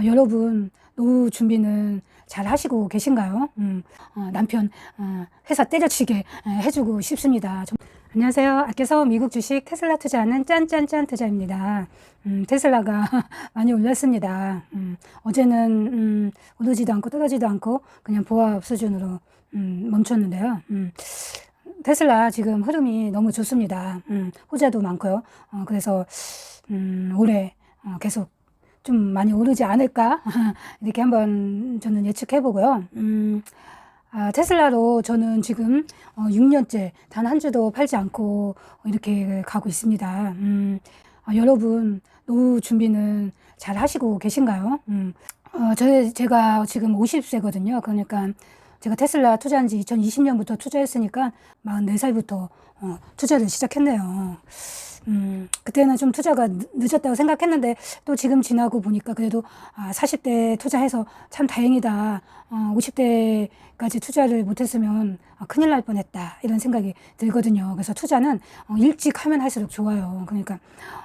어, 여러분 노후 준비는 잘 하시고 계신가요? 음, 어, 남편 어, 회사 때려치게 에, 해주고 싶습니다. 좀- 안녕하세요. 아껴서 미국 주식 테슬라 투자하는 짠짠짠 투자입니다. 음, 테슬라가 많이 올랐습니다. 음, 어제는 음, 오르지도 않고 떨어지도 않고 그냥 보합 수준으로 음, 멈췄는데요. 음, 테슬라 지금 흐름이 너무 좋습니다. 음, 호재도 많고요. 어, 그래서 음, 올해 어, 계속 좀 많이 오르지 않을까 이렇게 한번 저는 예측해 보고요. 음, 아, 테슬라로 저는 지금 어, 6년째 단 한 주도 팔지 않고 이렇게 가고 있습니다. 음, 아, 여러분 노후 준비는 잘 하시고 계신가요? 음, 어, 저, 제가 지금 50세거든요. 그러니까 제가 테슬라 투자한 지 2020년부터 투자했으니까 44살부터 어, 투자를 시작했네요. 음, 그때는 좀 투자가 늦- 늦었다고 생각했는데 또 지금 지나고 보니까 그래도 아, 40대 투자해서 참 다행이다. 어, 50대까지 투자를 못했으면 아, 큰일 날 뻔했다. 이런 생각이 들거든요. 그래서 투자는 어, 일찍 하면 할수록 좋아요. 그러니까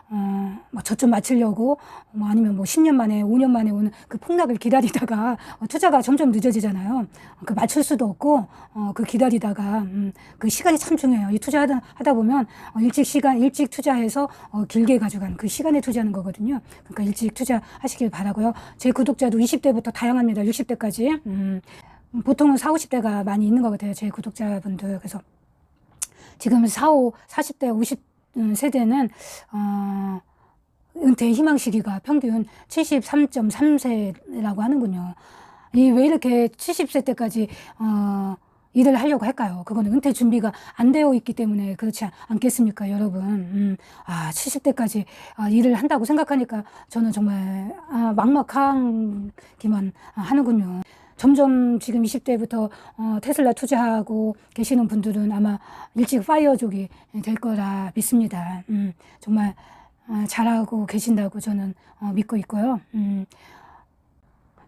어, 뭐 저점 맞추려고 뭐 아니면 뭐 10년 만에 5년 만에 오는 그 폭락을 기다리다가 어, 투자가 점점 늦어지잖아요. 그 맞출 수도 없고 어, 그 기다리다가 음, 그 시간이 참 중요해요. 이 투자하다 하다 보면 어, 일찍 시간 일찍 투자해서 어, 길게 가져가는 그 시간에 투자하는 거거든요. 그러니까 일찍 투자하시길 바라고요. 제 구독자도 20대부터 다양합니다. 60대까지. 음, 보통은 4, 50대가 많이 있는 것 같아요. 제 구독자분들. 그래서 지금 4, 5, 40대, 50 음, 세대는 어, 은퇴 희망 시기가 평균 73.3세라고 하는군요. 이 왜 이렇게 70세 때까지 어, 일을 하려고 할까요? 그거는 은퇴 준비가 안 되어 있기 때문에 그렇지 않겠습니까, 여러분? 음, 아, 70대까지 아, 일을 한다고 생각하니까 저는 정말 아, 막막하기만 하는군요. 점점 지금 20대부터 어, 테슬라 투자하고 계시는 분들은 아마 일찍 파이어족이 될 거라 믿습니다. 음, 정말 어, 잘하고 계신다고 저는 어, 믿고 있고요. 음,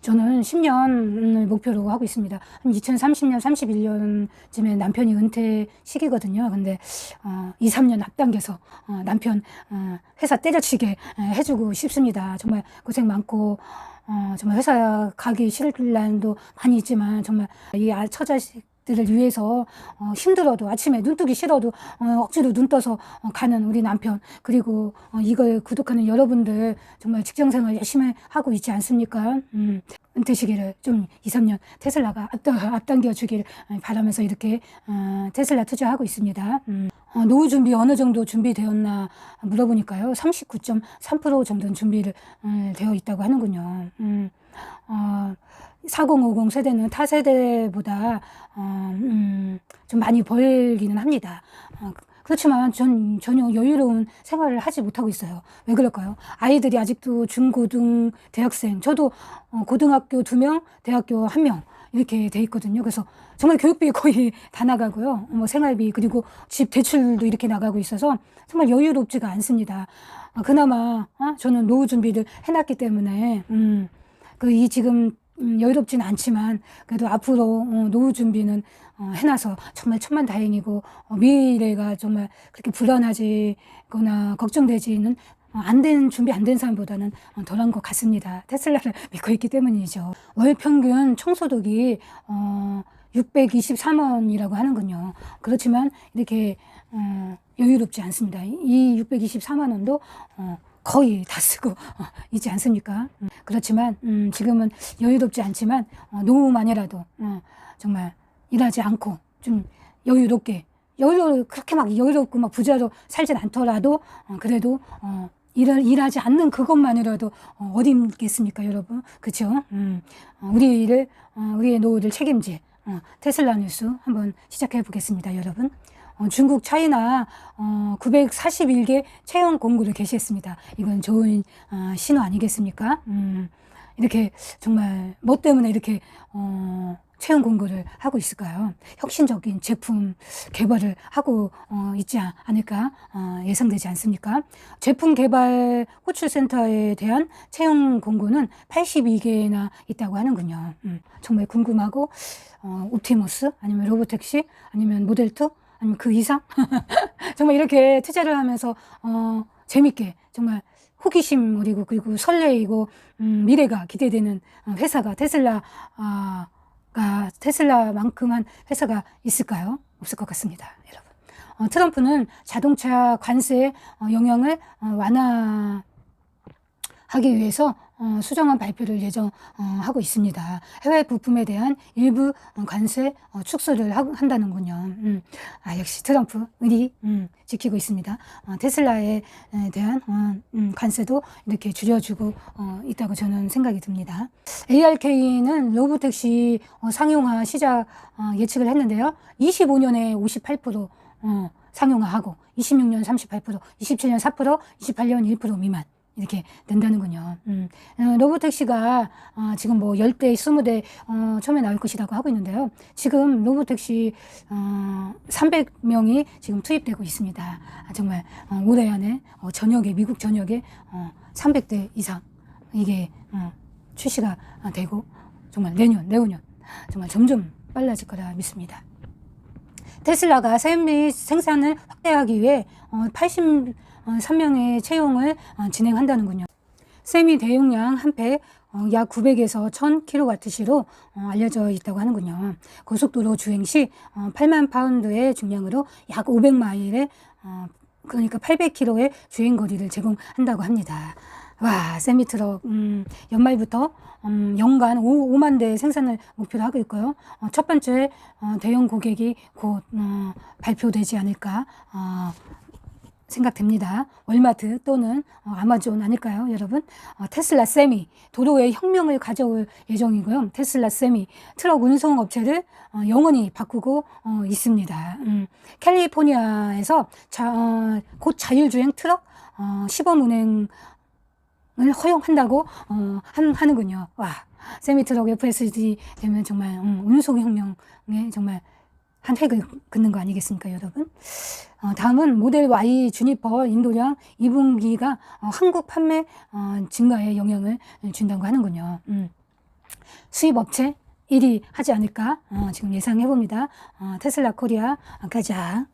저는 10년을 목표로 하고 있습니다. 한 2030년, 31년쯤에 남편이 은퇴 시기거든요. 근데 어, 2, 3년 앞당겨서 어, 남편 어, 회사 때려치게 에, 해주고 싶습니다. 정말 고생 많고 어, 정말 회사 가기 싫을 날도 많이 있지만 정말 이 아- 처자식 들을 위해서 어, 힘들어도 아침에 눈 뜨기 싫어도 어, 억지로 눈 떠서 어, 가는 우리 남편 그리고 어, 이걸 구독하는 여러분들 정말 직장생활 열심히 하고 있지 않습니까? 음, 은퇴 시기를 좀 2, 3년 테슬라가 앞당, 앞당겨 주길 바라면서 이렇게 어, 테슬라 투자하고 있습니다. 음, 어, 노후 준비 어느 정도 준비되었나 물어보니까요. 39.3% 정도는 준비를 음, 되어 있다고 하는군요. 음, 어, 4050 세대는 타 세대보다 어, 음, 좀 많이 벌기는 합니다. 어, 그렇지만 전 전혀 여유로운 생활을 하지 못하고 있어요. 왜 그럴까요? 아이들이 아직도 중고등 대학생, 저도 어, 고등학교 두 명, 대학교 한 명 이렇게 돼 있거든요. 그래서 정말 교육비 거의 다 나가고요. 뭐 생활비 그리고 집 대출도 이렇게 나가고 있어서 정말 여유롭지가 않습니다. 아, 그나마 어? 저는 노후 준비를 해놨기 때문에 음, 그 이 지금 음, 여유롭지는 않지만 그래도 앞으로 어, 노후 준비는 어, 해놔서 정말 천만다행이고 어, 미래가 정말 그렇게 불안하지거나 걱정되지는 어, 안된 준비 안 된 사람보다는 어, 덜한 것 같습니다. 테슬라를 믿고 있기 때문이죠. 월 평균 총소득이 어, 623원이라고 하는군요. 그렇지만 이렇게 어, 여유롭지 않습니다. 이 623만 원도 어, 거의 다 쓰고 어, 있지 않습니까? 음, 그렇지만 음, 지금은 여유롭지 않지만 어, 노후만이라도 어, 정말 일하지 않고 좀 여유롭게 여유 그렇게 막 여유롭고 막 부자로 살진 않더라도 어, 그래도 어, 일을 일하지 않는 그것만이라도 어, 어디 있겠습니까, 여러분? 그렇죠? 음, 어, 우리를 어, 우리의 노후를 책임질 어, 테슬라 뉴스 한번 시작해 보겠습니다, 여러분. 어, 중국 차이나 어, 941개 채용 공고를 개시했습니다. 이건 좋은 어, 신호 아니겠습니까? 음, 이렇게 정말 뭐 때문에 이렇게 어, 채용 공고를 하고 있을까요? 혁신적인 제품 개발을 하고 어, 있지 않- 않을까 어, 예상되지 않습니까? 제품 개발 호출센터에 대한 채용 공고는 82개나 있다고 하는군요. 음, 정말 궁금하고 어, 옵티머스 아니면 로보택시 아니면 모델2 아니면 그 이상 정말 이렇게 투자를 하면서 어, 재밌게 정말 호기심 어리고 그리고 설레이고 음, 미래가 기대되는 어, 회사가 테슬라 아, 가 테슬라만큼한 회사가 있을까요? 없을 것 같습니다, 여러분. 어, 트럼프는 자동차 관세 어, 영향을 어, 완화 하기 위해서 어, 수정안 발표를 예정하고 있습니다. 해외 부품에 대한 일부 어, 관세 어, 축소를 하, 한다는군요. 음, 아, 역시 트럼프 의리 음, 지키고 있습니다. 어, 테슬라에 에 대한 어, 음, 관세도 이렇게 줄여주고 어, 있다고 저는 생각이 듭니다. ARK는 로보택시 어, 상용화 시작 어, 예측을 했는데요. 25년에 58% 어, 상용화하고 26년 38%, 27년 4%, 28년 1% 미만. 이렇게 된다는군요. 음. 음. 어, 로보택시가 어, 지금 뭐 10대, 20대 어, 처음에 나올 것이라고 하고 있는데요. 지금 로보택시 어, 300명이 지금 투입되고 있습니다. 아, 정말 어, 올해 안에 어, 전역에 미국 전역에 어, 300대 이상 이게 어, 출시가 되고 정말 내년, 내후년 정말 점점 빨라질 거라 믿습니다. 테슬라가 새 생산을 확대하기 위해 어, 80 어, 3명의 채용을 어, 진행한다는군요. 세미 대용량 한 팩 약 900에서 1000kWh로 알려져 있다고 하는군요. 고속도로 주행 시 어, 8만 파운드의 중량으로 약 500마일의 그러니까 800km의 주행 거리를 제공한다고 합니다. 와, 세미 트럭 음, 연말부터 음, 연간 5, 5만 대 생산을 목표로 하고 있고요. 어, 첫 번째 어, 대형 고객이 곧 어, 발표되지 않을까 어, 생각됩니다. 월마트 또는 어, 아마존 아닐까요, 여러분? 어, 테슬라 세미 도로에 혁명을 가져올 예정이고요. 테슬라 세미 트럭 운송 업체를 어, 영원히 바꾸고 어, 있습니다. 음, 캘리포니아에서 자, 어, 곧 자율주행 트럭 어, 시범 운행 을 허용한다고 어, 한, 하는군요. 와, 세미 트럭 FSD 되면 정말 음, 운송 혁명에 정말 한 획을 긋는 거 아니겠습니까, 여러분? 어, 다음은 모델 Y 주니퍼 인도량 2분기가 어, 한국 판매 어, 증가에 영향을 준다고 하는군요. 음. 수입 업체 1위 하지 않을까 어, 지금 예상해 봅니다. 어, 테슬라 코리아 가자.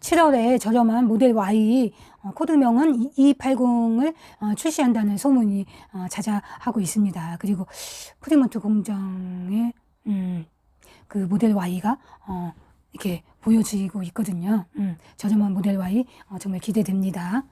7월에 저렴한 모델 Y 어, 코드명은 2280을 어, 출시한다는 소문이 어, 자자하고 있습니다. 그리고 프리먼트 공장에 음, 그 모델 Y가 어, 이렇게 보여지고 있거든요. 음, 저렴한 모델 Y 어, 정말 기대됩니다.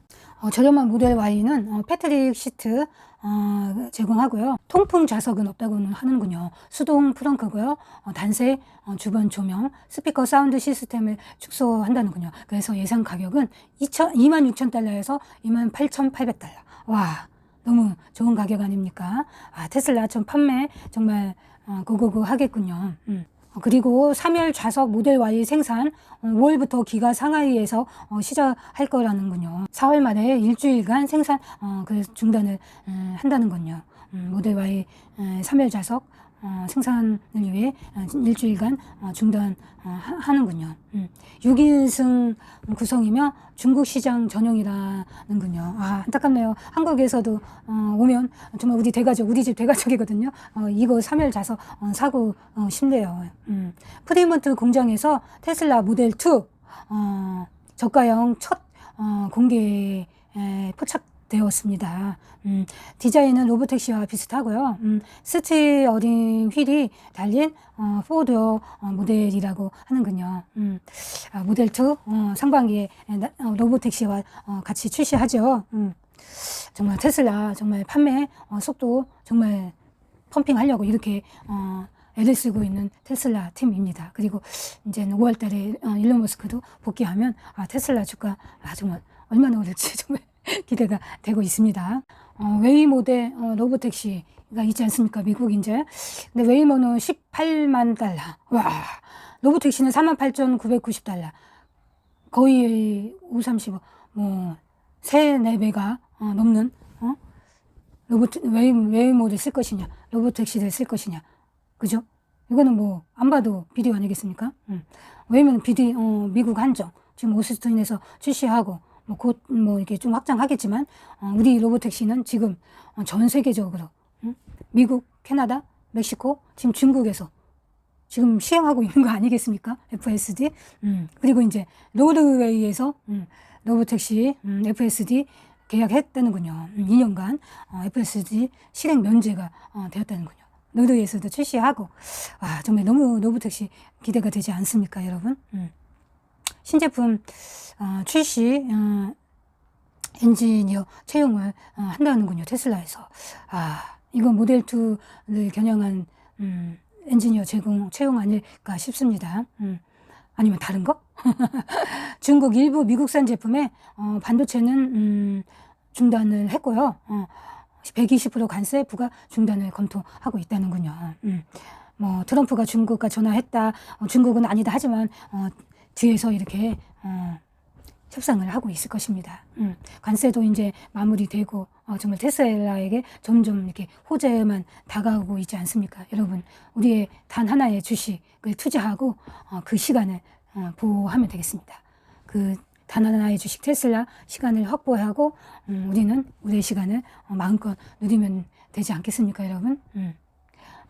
어, 저렴한 모델 Y는 어, 패트릭 시트 어, 제공하고요. 통풍 좌석은 없다고는 하는군요. 수동 프렁크고요. 어, 단색 어, 주변 조명, 스피커 사운드 시스템을 축소한다는군요. 그래서 예상 가격은 2천, 26,000달러에서 28,800달러. 와, 너무 좋은 가격 아닙니까? 아, 테슬라 전 판매 정말 어, 고고고 하겠군요. 음. 어, 그리고 3열 좌석 모델 Y 생산 5월부터 기가 상하이에서 어, 시작할 거라는군요. 4월 말에 일주일간 생산 어, 그 중단을 음, 한다는군요. 음, 모델 Y 3열 좌석 어, 생산을 위해 어, 일주일간 어, 중단하는군요. 음. 6인승 구성이며 중국 시장 전용이라는군요. 아, 안타깝네요. 한국에서도 어, 오면 정말 우리 대가족, 우리 집 대가족이거든요. 어, 이거 3열 자서 어, 사고 어, 싶네요. 음. 프리먼트 공장에서 테슬라 모델 2 어, 저가형 첫 어, 공개 에, 포착 되었습니다. 음, 디자인은 로보택시와 비슷하고요. 음, 스티어링 휠이 달린 어, 포드 어, 모델이라고 하는군요. 음, 아, 모델 2 어, 상반기에 나, 어, 로보택시와 어, 같이 출시하죠. 음, 정말 테슬라 정말 판매 어, 속도 정말 펌핑하려고 이렇게 어, 애를 쓰고 있는 테슬라 팀입니다. 그리고 이제 5월 달에 어, 일론 머스크도 복귀하면 아, 테슬라 주가 아, 정말 얼마나 오를지 정말 기대가 되고 있습니다. 어, 웨이모 대 어, 로보택시가 있지 않습니까? 미국 이제. 근데 웨이모는 18만 달러. 와. 로보택시는 48,990달러. 거의 5, 35, 뭐, 3, 4배가 어, 넘는, 어? 로봇, 웨이, 웨이모를 쓸 것이냐, 로보택시를 쓸 것이냐. 그죠? 이거는 뭐, 안 봐도 비디오 아니겠습니까? 음. 웨이모는 비디, 어, 미국 한정. 지금 오스틴에서 출시하고, 뭐 곧 뭐 이렇게 좀 확장하겠지만 어, 우리 로보택시는 지금 어, 전 세계적으로 음? 미국, 캐나다, 멕시코, 지금 중국에서 지금 시행하고 있는 거 아니겠습니까? FSD. 음, 그리고 이제 노르웨이에서 음, 로보택시 음, FSD 계약했다는군요. 음, 2년간 어, FSD 실행 면제가 어, 되었다는군요. 노르웨이에서도 출시하고 와 정말 너무 노브택시 기대가 되지 않습니까, 여러분? 음. 신제품 어, 출시 어, 엔지니어 채용을 어, 한다는군요. 테슬라에서 아 이거 모델 2를 겨냥한 음, 엔지니어 제공 채용 아닐까 싶습니다. 음. 아니면 다른 거? 중국 일부 미국산 제품에 어, 반도체는 음, 중단을 했고요. 어, 120% 관세 부과 중단을 검토하고 있다는군요. 음, 뭐 트럼프가 중국과 전화했다. 어, 중국은 아니다 하지만 어, 뒤에서 이렇게 어, 협상을 하고 있을 것입니다. 음, 관세도 이제 마무리되고 어, 정말 테슬라에게 점점 이렇게 호재만 다가오고 있지 않습니까? 여러분, 우리의 단 하나의 주식을 투자하고 어, 그 시간을 어, 보호하면 되겠습니다. 그 단 하나의 주식 테슬라 시간을 확보하고 음, 우리는 우리의 시간을 어, 마음껏 누리면 되지 않겠습니까, 여러분? 음.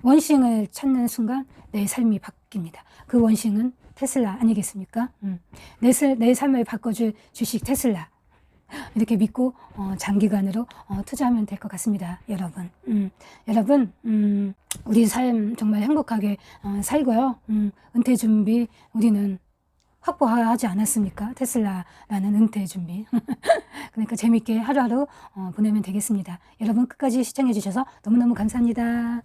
원싱을 찾는 순간 내 삶이 바뀝니다. 그 원싱은 테슬라 아니겠습니까? 음. 내, 슬- 내 삶을 바꿔줄 주식 테슬라. 이렇게 믿고 어, 장기간으로 어, 투자하면 될 것 같습니다, 여러분. 음, 여러분, 음, 우리 삶 정말 행복하게 어, 살고요. 음, 은퇴 준비 우리는 확보하지 않았습니까? 테슬라라는 은퇴 준비. 그러니까 재밌게 하루하루 어, 보내면 되겠습니다. 여러분 끝까지 시청해 주셔서 너무너무 감사합니다.